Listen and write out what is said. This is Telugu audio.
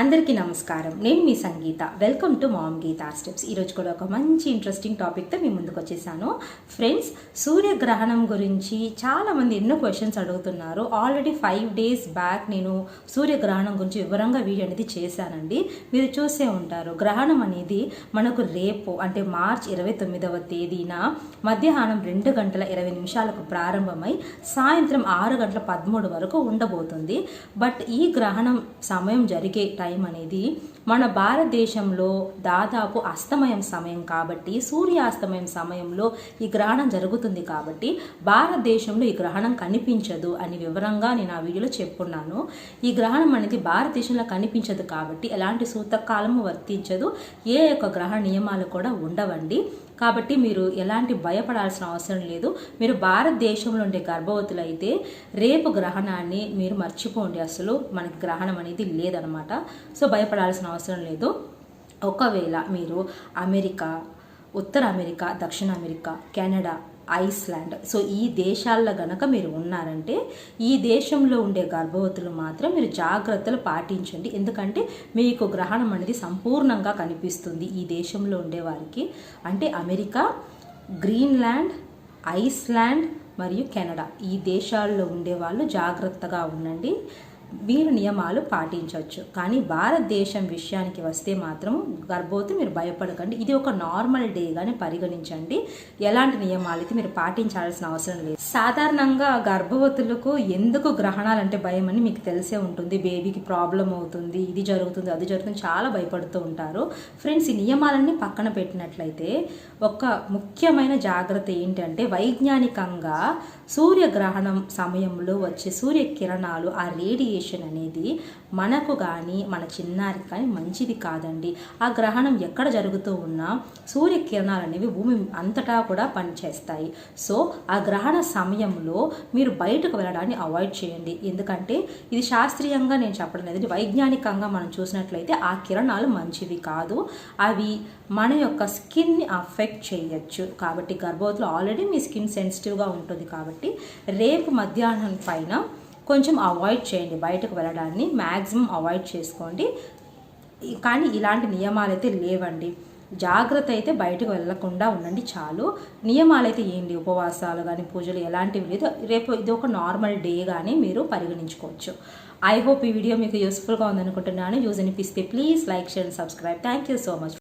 అందరికీ నమస్కారం. నేను మీ Sangeetha. Welcome to mom Geetha steps ఈరోజు కూడా ఒక మంచి ఇంట్రెస్టింగ్ టాపిక్తో మీ ముందుకు వచ్చేసాను. ఫ్రెండ్స్ సూర్యగ్రహణం గురించి చాలామంది ఎన్నో క్వశ్చన్స్ అడుగుతున్నారు. ఆల్రెడీ ఫైవ్ డేస్ బ్యాక్ నేను సూర్యగ్రహణం గురించి వివరంగా వీడియో అనేది చేశానండి. మీరు చూసే ఉంటారు. గ్రహణం అనేది మనకు రేపు అంటే మార్చ్ ఇరవై తొమ్మిదవ తేదీన మధ్యాహ్నం రెండు గంటల ఇరవై నిమిషాలకు ప్రారంభమై సాయంత్రం ఆరు గంటల పదమూడు వరకు ఉండబోతుంది. బట్ ఈ గ్రహణం సమయం జరిగే టైం అనేది మన భారతదేశంలో దాదాపు అస్తమయం సమయం కాబట్టి సూర్యాస్తమయం సమయంలో ఈ గ్రహణం జరుగుతుంది కాబట్టి భారతదేశంలో ఈ గ్రహణం కనిపించదు అని వివరంగా నేను ఆ వీడియోలో చెప్పుకున్నాను ఈ గ్రహణం అనేది భారతదేశంలో కనిపించదు కాబట్టి ఎలాంటి సూతకాలము వర్తించదు. ఏ యొక్క గ్రహణ నియమాలు కూడా ఉండవండి. కాబట్టి మీరు ఎలాంటి భయపడాల్సిన అవసరం లేదు. మీరు భారతదేశంలో ఉండే గర్భవతులు అయితే రేపు గ్రహణాన్ని మీరు మర్చిపోండి. అసలు మనకి గ్రహణం అనేది లేదనమాట. సో భయపడాల్సిన అవసరం లేదు. ఒకవేళ మీరు అమెరికా ఉత్తర అమెరికా దక్షిణ అమెరికా కెనడా ఐస్లాండ్ సో ఈ దేశాల్లో గనక మీరు ఉన్నారంటే ఈ దేశంలో ఉండే గర్భవతులు మాత్రం మీరు జాగ్రత్తలు పాటించండి. ఎందుకంటే మీకు గ్రహణం అనేది సంపూర్ణంగా కనిపిస్తుంది ఈ దేశంలో ఉండే వారికి. అంటే అమెరికా గ్రీన్లాండ్ ఐస్లాండ్ మరియు కెనడా ఈ దేశాల్లో ఉండే వాళ్ళు జాగ్రత్తగా ఉండండి. మీరు నియమాలు పాటించవచ్చు. కానీ భారతదేశం విషయానికి వస్తే మాత్రం గర్భవతి మీరు భయపడకండి. ఇది ఒక నార్మల్ డేగానే పరిగణించండి. ఎలాంటి నియమాలు అయితే మీరు పాటించాల్సిన అవసరం లేదు. సాధారణంగా గర్భవతులకు ఎందుకు గ్రహణాలు అంటే భయం అని మీకు తెలిసే ఉంటుంది. బేబీకి ప్రాబ్లం అవుతుంది ఇది జరుగుతుంది అది జరుగుతుంది చాలా భయపడుతూ ఉంటారు. ఫ్రెండ్స్ ఈ నియమాలన్నీ పక్కన పెట్టినట్లయితే ఒక ముఖ్యమైన జాగ్రత్త ఏంటంటే వైజ్ఞానికంగా సూర్యగ్రహణం సమయంలో వచ్చే సూర్యకిరణాలు ఆ రేడియేషన్ అనేది మనకు కానీ మన చిన్నారికి కానీ మంచిది కాదండి. ఆ గ్రహణం ఎక్కడ జరుగుతూ ఉన్నా సూర్యకిరణాలు అనేవి భూమి అంతటా కూడా పనిచేస్తాయి. సో ఆ గ్రహణ సమయంలో మీరు బయటకు వెళ్ళడాన్ని అవాయిడ్ చేయండి. ఎందుకంటే ఇది శాస్త్రీయంగా నేను చెప్పడం లేదు వైజ్ఞానికంగా మనం చూసినట్లయితే ఆ కిరణాలు మంచివి కాదు. అవి మన యొక్క స్కిన్ని అఫెక్ట్ చేయొచ్చు. కాబట్టి గర్భవతులు ఆల్రెడీ మీ స్కిన్ సెన్సిటివ్గా ఉంటుంది కాబట్టి రేపు మధ్యాహ్నం పైన కొంచెం అవాయిడ్ చేయండి. బయటకు వెళ్ళడాన్ని మ్యాక్సిమం అవాయిడ్ చేసుకోండి. కానీ ఇలాంటి నియమాలు అయితే లేవండి. జాగ్రత్త అయితే బయటకు వెళ్ళకుండా ఉండండి చాలు. నియమాలు అయితే ఏంటి ఉపవాసాలు కానీ పూజలు ఎలాంటివి లేదు. రేపు ఇది ఒక నార్మల్ డే కానీ మీరు పరిగణించుకోవచ్చు. ఐ హోప్ ఈ వీడియో మీకు యూస్ఫుల్గా ఉందనుకుంటున్నాను. యూజ్ అనిపిస్తే please like share and subscribe thank you so much